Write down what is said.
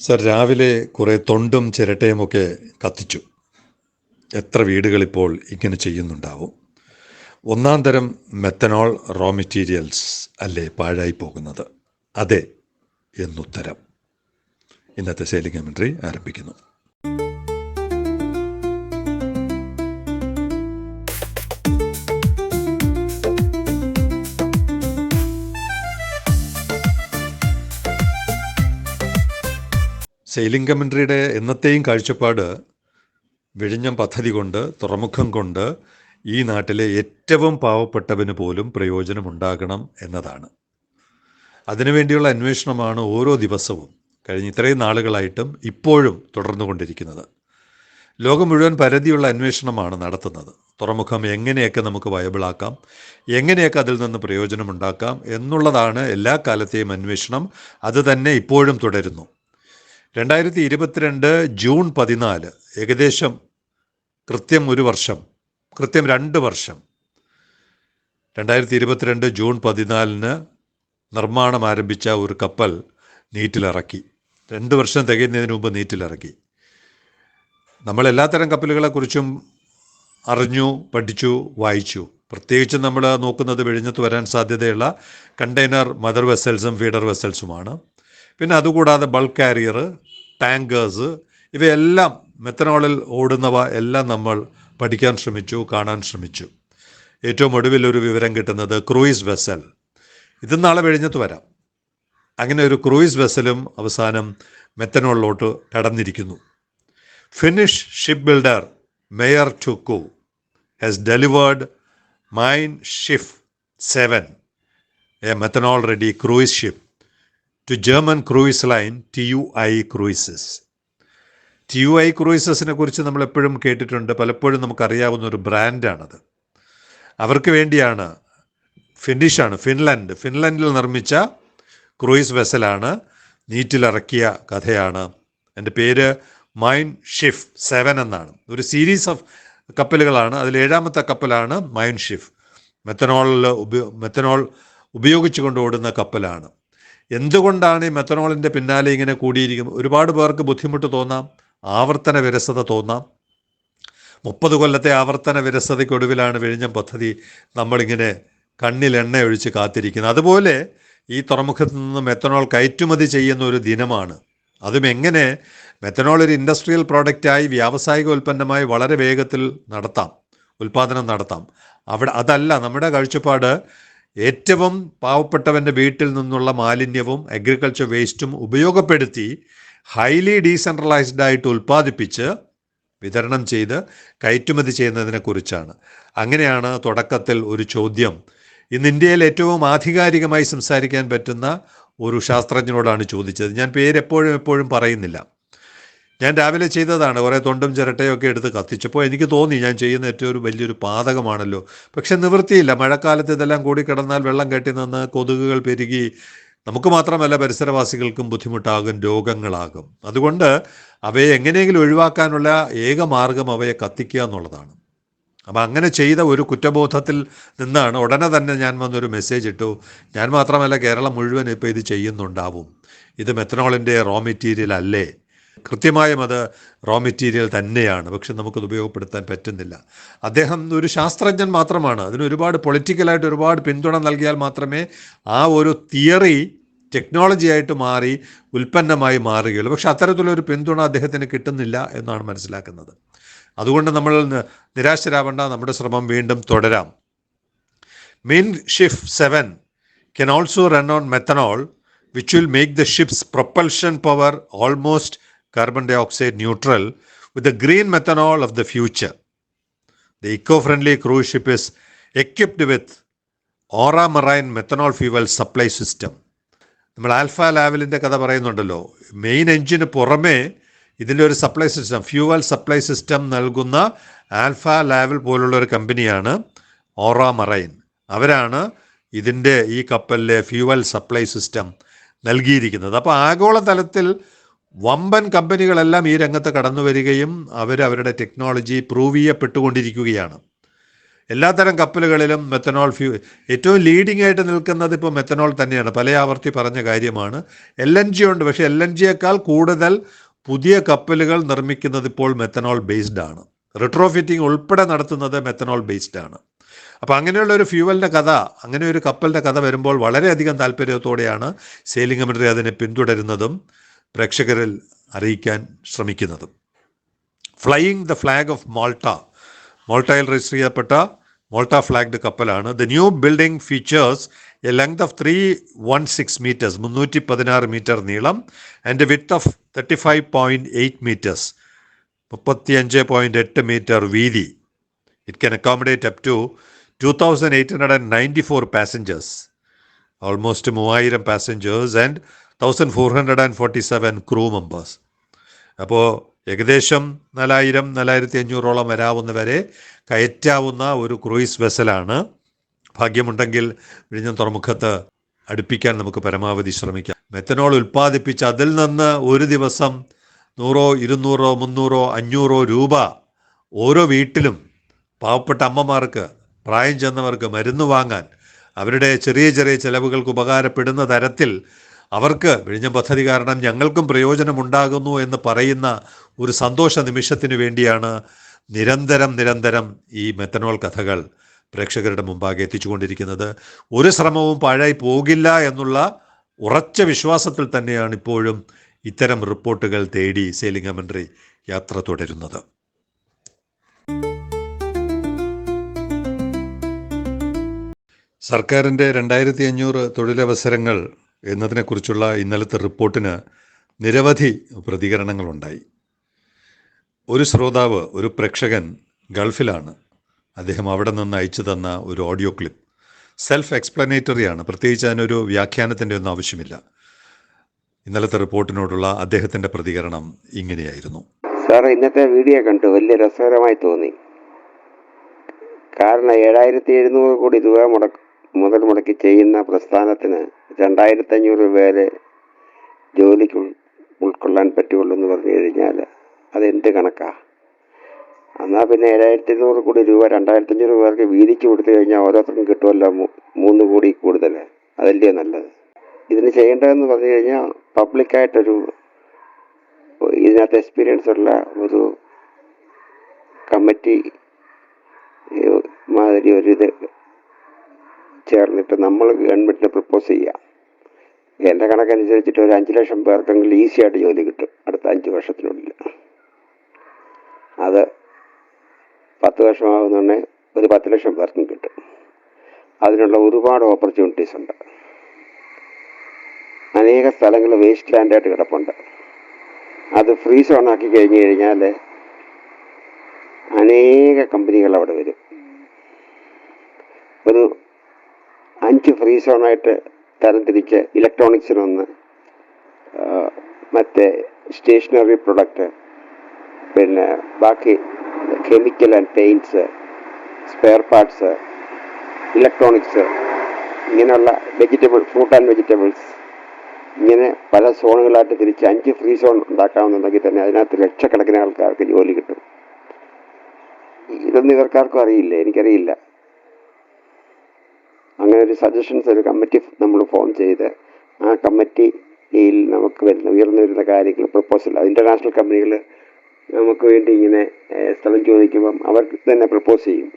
Sir രാവിലെ കുറേ തൊണ്ടും ചിരട്ടയുമൊക്കെ കത്തിച്ചു. എത്ര വീടുകളിപ്പോൾ ഇങ്ങനെ ചെയ്യുന്നുണ്ടാവും? ഒന്നാം തരം മെത്തനോൾ റോ മെറ്റീരിയൽസ് അല്ലേ പാഴായി പോകുന്നത്? അതെ എന്നുത്തരം. ഇന്നത്തെ സെയിലിംഗ് കമൻട്രി ആരംഭിക്കുന്നു. സെയിലിംഗ് കമൻട്രിയുടെ എന്നത്തെയും കാഴ്ചപ്പാട് വിഴിഞ്ഞം പദ്ധതി കൊണ്ട് തുറമുഖം കൊണ്ട് ഈ നാട്ടിലെ ഏറ്റവും പാവപ്പെട്ടവന് പോലും പ്രയോജനമുണ്ടാകണം എന്നതാണ്. അതിനുവേണ്ടിയുള്ള അന്വേഷണമാണ് ഓരോ ദിവസവും കഴിഞ്ഞ ഇത്രയും നാളുകളായിട്ടും ഇപ്പോഴും തുടർന്നുകൊണ്ടിരിക്കുന്നത് ലോകം മുഴുവൻ പരിധിയുള്ള അന്വേഷണമാണ് നടത്തുന്നത്. തുറമുഖം എങ്ങനെയൊക്കെ നമുക്ക് വയബിളാക്കാം എങ്ങനെയൊക്കെ അതിൽ നിന്ന് പ്രയോജനമുണ്ടാക്കാം എന്നുള്ളതാണ് എല്ലാ കാലത്തെയും അന്വേഷണം. അത് തന്നെ ഇപ്പോഴും തുടരുന്നു. രണ്ടായിരത്തി ഇരുപത്തിരണ്ട് ജൂൺ പതിനാല് ഏകദേശം കൃത്യം ഒരു വർഷം കൃത്യം രണ്ട് വർഷം. രണ്ടായിരത്തി ഇരുപത്തിരണ്ട് ജൂൺ പതിനാലിന് നിർമ്മാണം ആരംഭിച്ച ഒരു കപ്പൽ നീറ്റിലിറക്കി. രണ്ട് വർഷം തികയുന്നതിന് മുമ്പ് നീറ്റിലിറക്കി. നമ്മൾ എല്ലാത്തരം കപ്പലുകളെക്കുറിച്ചും അറിഞ്ഞു പഠിച്ചു വായിച്ചു. പ്രത്യേകിച്ച് നമ്മൾ നോക്കുന്നത് വിഴിഞ്ഞത്ത് വരാൻ സാധ്യതയുള്ള കണ്ടെയ്നർ മദർ വെസൽസും ഫീഡർ വെസൽസുമാണ്. പിന്നെ അതുകൂടാതെ ബൾക്ക് കാരിയർ ടാങ്കേഴ്സ് ഇവയെല്ലാം മെത്തനോളിൽ ഓടുന്നവ എല്ലാം നമ്മൾ പഠിക്കാൻ ശ്രമിച്ചു കാണാൻ ശ്രമിച്ചു. ഏറ്റവും ഒടുവിൽ ഒരു വിവരം കിട്ടുന്നത് ക്രൂയിസ് വെസൽ. ഇത് നാളെ വെഴിഞ്ഞത്ത് വരാം. അങ്ങനെ ഒരു ക്രൂയിസ് വെസലും അവസാനം മെത്തനോളിലോട്ട് കടന്നിരിക്കുന്നു. Finnish ship builder Meyer Turku has delivered Mein Schiff seven a methanol ready cruise ship to German cruise line T U I Cruises T U I ക്രൂയിസസിനെ കുറിച്ച് നമ്മൾ എപ്പോഴും കേട്ടിട്ടുണ്ട്. പലപ്പോഴും നമുക്കറിയാവുന്ന ഒരു ബ്രാൻഡാണത്. അവർക്ക് വേണ്ടിയാണ് ഫിനിഷാണ് ഫിൻലാൻഡ്. ഫിൻലാൻഡിൽ നിർമ്മിച്ച ക്രൂയിസ് വെസലാണ് നീറ്റിലിറക്കിയ കഥയാണ്. എന്റെ പേര് മൈൻ ഷിഫ് സെവൻ എന്നാണ്. ഒരു സീരീസ് ഓഫ് കപ്പലുകളാണ്. അതിൽ ഏഴാമത്തെ കപ്പലാണ് മൈൻ ഷിഫ്. മെത്തനോളിൽ ഉപയോ മെത്തനോൾ ഉപയോഗിച്ചുകൊണ്ട് ഓടുന്ന കപ്പലാണ്. എന്തുകൊണ്ടാണ് ഈ മെത്തനോളിന്റെ പിന്നാലെ ഇങ്ങനെ കൂടിയിരിക്കുന്നത്? ഒരുപാട് പേർക്ക് ബുദ്ധിമുട്ട് തോന്നാം ആവർത്തന വിരസത തോന്നാം. മുപ്പത് കൊല്ലത്തെ ആവർത്തന വിരസതയ്ക്കൊടുവിലാണ് വിഴിഞ്ഞം പദ്ധതി നമ്മളിങ്ങനെ കണ്ണിൽ എണ്ണ ഒഴിച്ച് കാത്തിരിക്കുന്നത്. അതുപോലെ ഈ തുറമുഖത്ത് നിന്ന് മെത്തനോൾ കയറ്റുമതി ചെയ്യുന്ന ഒരു ദിനമാണ്. അതും എങ്ങനെ? മെത്തനോൾ ഒരു ഇൻഡസ്ട്രിയൽ പ്രോഡക്റ്റായി വ്യാവസായിക ഉൽപ്പന്നമായി വളരെ വേഗത്തിൽ നടത്താം ഉൽപ്പാദനം നടത്താം. അവിടെ അതല്ല നമ്മുടെ കാഴ്ചപ്പാട് ഏറ്റവും പാവപ്പെട്ടവന്റെ വീട്ടിൽ നിന്നുള്ള മാലിന്യവും അഗ്രികൾച്ചർ വേസ്റ്റും ഉപയോഗപ്പെടുത്തി ഹൈലി ഡീസെൻട്രലൈസ്ഡ് ആയിട്ട് ഉൽപ്പാദിപ്പിച്ച് വിതരണം ചെയ്ത് കയറ്റുമതി ചെയ്യുന്നതിനെക്കുറിച്ചാണ് അങ്ങനെയാണ് തുടക്കത്തിൽ ഒരു ചോദ്യം. ഇന്ന് ഇന്ത്യയിൽ ഏറ്റവും ആധികാരികമായി സംസാരിക്കാൻ പറ്റുന്ന ഒരു ശാസ്ത്രജ്ഞനോടാണ് ചോദിച്ചത്. ഞാൻ പേരെപ്പോഴും എപ്പോഴും പറയുന്നില്ല. ഞാൻ രാവിലെ ചെയ്തതാണ്. കുറേ തൊണ്ടും ചിരട്ടയും ഒക്കെ എടുത്ത് കത്തിച്ചപ്പോൾ എനിക്ക് തോന്നി ഞാൻ ചെയ്യുന്ന ഏറ്റവും ഒരു വലിയൊരു പാതകമാണല്ലോ. പക്ഷെ നിവൃത്തിയില്ല. മഴക്കാലത്ത് ഇതെല്ലാം കൂടി കിടന്നാൽ വെള്ളം കെട്ടി നിന്ന് കൊതുകുകൾ പെരുകി നമുക്ക് മാത്രമല്ല പരിസരവാസികൾക്കും ബുദ്ധിമുട്ടാകും രോഗങ്ങളാകും. അതുകൊണ്ട് അവയെ എങ്ങനെയെങ്കിലും ഒഴിവാക്കാനുള്ള ഏക മാർഗം അവയെ കത്തിക്കുക എന്നുള്ളതാണ്. അപ്പം അങ്ങനെ ചെയ്ത ഒരു കുറ്റബോധത്തിൽ നിന്നാണ് ഉടനെ തന്നെ ഞാൻ വന്നൊരു മെസ്സേജ് ഇട്ടു. ഞാൻ മാത്രമല്ല കേരളം മുഴുവൻ ഇപ്പോൾ ഇത് ചെയ്യുന്നുണ്ടാവും. ഇത് മെത്തനോളിന്റെ റോ മെറ്റീരിയൽ അല്ലേ? കൃത്യമായും അത് റോ മെറ്റീരിയൽ തന്നെയാണ്. പക്ഷെ നമുക്കത് ഉപയോഗപ്പെടുത്താൻ പറ്റുന്നില്ല. അദ്ദേഹം ഒരു ശാസ്ത്രജ്ഞൻ മാത്രമാണ്. അതിന് ഒരുപാട് പൊളിറ്റിക്കലായിട്ട് ഒരുപാട് പിന്തുണ നൽകിയാൽ മാത്രമേ ആ ഒരു തിയറി ടെക്നോളജി ആയിട്ട് മാറി ഉൽപ്പന്നമായി മാറുകയുള്ളൂ. പക്ഷെ അത്തരത്തിലൊരു പിന്തുണ അദ്ദേഹത്തിന് കിട്ടുന്നില്ല എന്നാണ് മനസ്സിലാക്കുന്നത്. അതുകൊണ്ട് നമ്മൾ നിരാശരാവേണ്ട. നമ്മുടെ ശ്രമം വീണ്ടും തുടരാം. Mein Schiff seven can also run on methanol which will make the ships propulsion power almost carbon dioxide neutral with the green methanol of the future. The eco friendly cruise ship is equipped with Aura Marine methanol fuel supply system. നമ്മൾ Alfa ലാവലിന്റെ കഥ പറയുന്നുണ്ടല്ലോ main എഞ്ചിന് പുറമേ ഇതിന്റെ ഒരു supply system fuel supply system നൽകുന്ന Alfa Laval പോലുള്ള ഒരു കമ്പനിയാണ് ഓറ മറൈൻ അവരാണ് ഇതിന്റെ ഈ കപ്പലിലെ ഫ്യൂവൽ സപ്ലൈ സിസ്റ്റം നൽകിയിരിക്കുന്നത് അപ്പോൾ ആഗോളതലത്തിൽ വമ്പൻ കമ്പനികളെല്ലാം ഈ രംഗത്ത് കടന്നു വരികയും അവരുടെ ടെക്നോളജി പ്രൂവ് ചെയ്യപ്പെട്ടുകൊണ്ടിരിക്കുകയാണ്. എല്ലാത്തരം കപ്പലുകളിലും മെത്തനോൾ ഫ്യൂ ഏറ്റവും ലീഡിംഗ് ആയിട്ട് നിൽക്കുന്നത് ഇപ്പോൾ മെത്തനോൾ തന്നെയാണ്. പല ആവർത്തി പറഞ്ഞ കാര്യമാണ്. എൽ എൻ ജി ഉണ്ട്. പക്ഷേ എൽ എൻ ജിയേക്കാൾ കൂടുതൽ പുതിയ കപ്പലുകൾ നിർമ്മിക്കുന്നത് ഇപ്പോൾ മെത്തനോൾ ബേസ്ഡ് ആണ്. റിട്രോഫിറ്റിംഗ് ഉൾപ്പെടെ നടത്തുന്നത് മെത്തനോൾ ബേസ്ഡ് ആണ്. അപ്പോൾ അങ്ങനെയുള്ള ഒരു ഫ്യൂവലിന്റെ കഥ അങ്ങനെ ഒരു കപ്പലിന്റെ കഥ വരുമ്പോൾ വളരെയധികം താല്പര്യത്തോടെയാണ് സെയിലിംഗ് കമ്പനി അതിനെ പിന്തുടരുന്നതും. പ്രേക്ഷകരിൽ അറിയിക്കാൻ ശ്രമിക്കുന്നത്. Flying the flag of Malta മോൾട്ടയിൽ register ചെയ്യപ്പെട്ട Malta flagged കപ്പലാണ്. The new building features a length of three one six metres മുന്നൂറ്റി പതിനാറ് മീറ്റർ നീളം and width of thirty five point eight metres മുപ്പത്തി അഞ്ച് പോയിന്റ് എട്ട് മീറ്റർ വീതി. It can accommodate up to two thousand eight hundred and ninety four passengers almost മൂവായിരം passengers and thousand four hundred and forty seven crew members അപ്പോൾ ഏകദേശം നാലായിരം നാലായിരത്തി അഞ്ഞൂറോളം വരാവുന്നവരെ കയറ്റാവുന്ന ഒരു ക്രൂയിസ് വെസലാണ്. ഭാഗ്യമുണ്ടെങ്കിൽ വിഴിഞ്ഞം തുറമുഖത്ത് അടുപ്പിക്കാൻ നമുക്ക് പരമാവധി ശ്രമിക്കാം. മെത്തനോൾ ഉൽപ്പാദിപ്പിച്ച് അതിൽ നിന്ന് ഒരു ദിവസം നൂറോ ഇരുന്നൂറോ മുന്നൂറോ അഞ്ഞൂറോ രൂപ ഓരോ വീട്ടിലും പാവപ്പെട്ട അമ്മമാർക്ക് പ്രായം ചെന്നവർക്ക് മരുന്ന് വാങ്ങാൻ അവരുടെ ചെറിയ ചെറിയ ചെലവുകൾക്ക് ഉപകാരപ്പെടുന്ന തരത്തിൽ അവർക്ക് വിഴിഞ്ഞ പദ്ധതി കാരണം ഞങ്ങൾക്കും പ്രയോജനമുണ്ടാകുന്നു എന്ന് പറയുന്ന ഒരു സന്തോഷ നിമിഷത്തിന് വേണ്ടിയാണ് നിരന്തരം നിരന്തരം ഈ മെത്തനോൾ കഥകൾ പ്രേക്ഷകരുടെ മുമ്പാകെ എത്തിച്ചുകൊണ്ടിരിക്കുന്നത്. ഒരു ശ്രമവും പാഴായി പോകില്ല എന്നുള്ള ഉറച്ച വിശ്വാസത്തിൽ തന്നെയാണ് ഇപ്പോഴും ഇത്തരം റിപ്പോർട്ടുകൾ തേടി സെയിലിംഗ് കമൻട്രി യാത്ര തുടരുന്നത്. സർക്കാരിന്റെ രണ്ടായിരത്തി അഞ്ഞൂറ് തൊഴിലവസരങ്ങൾ എന്നതിനെക്കുറിച്ചുള്ള ഇന്നലത്തെ റിപ്പോർട്ടിന് നിരവധി പ്രതികരണങ്ങളുണ്ടായി. ഒരു ശ്രോതാവ് ഒരു പ്രേക്ഷകൻ ഗൾഫിലാണ്. അദ്ദേഹം അവിടെ നിന്ന് അയച്ചു തന്ന ഒരു ഓഡിയോ ക്ലിപ്പ്. സെൽഫ് എക്സ്പ്ലനേറ്ററിയാണ് പ്രത്യേകിച്ച് അതിനൊരു വ്യാഖ്യാനത്തിന്റെ ഒന്നും ആവശ്യമില്ല. ഇന്നലത്തെ റിപ്പോർട്ടിനോടുള്ള അദ്ദേഹത്തിന്റെ പ്രതികരണം ഇങ്ങനെയായിരുന്നു. സാർ ഇന്നത്തെ വീഡിയോ കണ്ടു. വലിയ രസകരമായി തോന്നി. കാരണം ഏഴായിരത്തി എഴുന്നൂറ് കോടി രൂപ മുടക്ക് മുതൽ മുടക്കി ചെയ്യുന്ന പ്രസ്ഥാനത്തിന് രണ്ടായിരത്തി അഞ്ഞൂറ് പേരെ ജോലിക്ക് ഉൾക്കൊള്ളാൻ പറ്റുള്ളൂ എന്ന് പറഞ്ഞു കഴിഞ്ഞാൽ അതെന്ത് കണക്കാ? എന്നാൽ പിന്നെ ഏഴായിരത്തി ഇരുന്നൂറ് കോടി രൂപ രണ്ടായിരത്തി അഞ്ഞൂറ് പേർക്ക് വീതിക്ക് കൊടുത്തു കഴിഞ്ഞാൽ ഓരോരുത്തർക്കും കിട്ടുമല്ലോ മൂന്ന് കോടി കൂടുതൽ. അതല്ലേ നല്ലത്? ഇതിന് ചെയ്യേണ്ടതെന്ന് പറഞ്ഞു കഴിഞ്ഞാൽ പബ്ലിക്കായിട്ടൊരു ഇതിനകത്ത് എക്സ്പീരിയൻസ് ഉള്ള ഒരു കമ്മിറ്റി മാതിരി ഒരു ഇത് ചേർന്നിട്ട് നമ്മൾ ഗവൺമെന്റിന് പ്രപ്പോസ് ചെയ്യാം. എന്റെ കണക്കനുസരിച്ചിട്ട് ഒരു അഞ്ച് ലക്ഷം പേർക്കെങ്കിലും ഈസി ആയിട്ട് ജോലി കിട്ടും അടുത്ത അഞ്ച് വർഷത്തിനുള്ളിൽ. അത് പത്ത് വർഷമാകുന്നുണ്ടെങ്കിൽ ഒരു പത്ത് ലക്ഷം പേർക്കും കിട്ടും. അതിനുള്ള ഒരുപാട് ഓപ്പർച്യൂണിറ്റീസ് ഉണ്ട്. അനേക സ്ഥലങ്ങൾ വേസ്റ്റ് ലാൻഡായിട്ട് കിടപ്പുണ്ട്. അത് ഫ്രീ ആക്കി കഴിഞ്ഞു കഴിഞ്ഞാൽ അനേക കമ്പനികൾ അവിടെ വരും. ഒരു അഞ്ച് ഫ്രീ സോണായിട്ട് തരംതിരിച്ച് ഇലക്ട്രോണിക്സിനൊന്ന് മറ്റേ സ്റ്റേഷനറി പ്രൊഡക്റ്റ് പിന്നെ ബാക്കി chemical and paints spare parts electronics ഇങ്ങനെയുള്ള വെജിറ്റബിൾ ഫ്രൂട്ട് ആൻഡ് വെജിറ്റബിൾസ് ഇങ്ങനെ പല സോണുകളായിട്ട് തിരിച്ച് അഞ്ച് ഫ്രീ സോൺ ഉണ്ടാക്കാമെന്നുണ്ടെങ്കിൽ തന്നെ അതിനകത്ത് ലക്ഷക്കണക്കിന് ആൾക്കാർക്ക് ജോലി കിട്ടും. ഇതൊന്നും ഇവർക്കാർക്കും അറിയില്ല എനിക്കറിയില്ല. ഒരു സജഷൻസ് ഒരു കമ്മിറ്റി നമ്മൾ ഫോം ചെയ്ത് ആ കമ്മിറ്റിയിൽ നമുക്ക് വരുന്ന ഉയർന്നു വരുന്ന കാര്യങ്ങൾ പ്രപ്പോസൽ ഇന്റർനാഷണൽ കമ്പനികൾ നമുക്ക് വേണ്ടി ഇങ്ങനെ സ്ഥലം ചോദിക്കുമ്പം അവർക്ക് തന്നെ പ്രപ്പോസ് ചെയ്യും.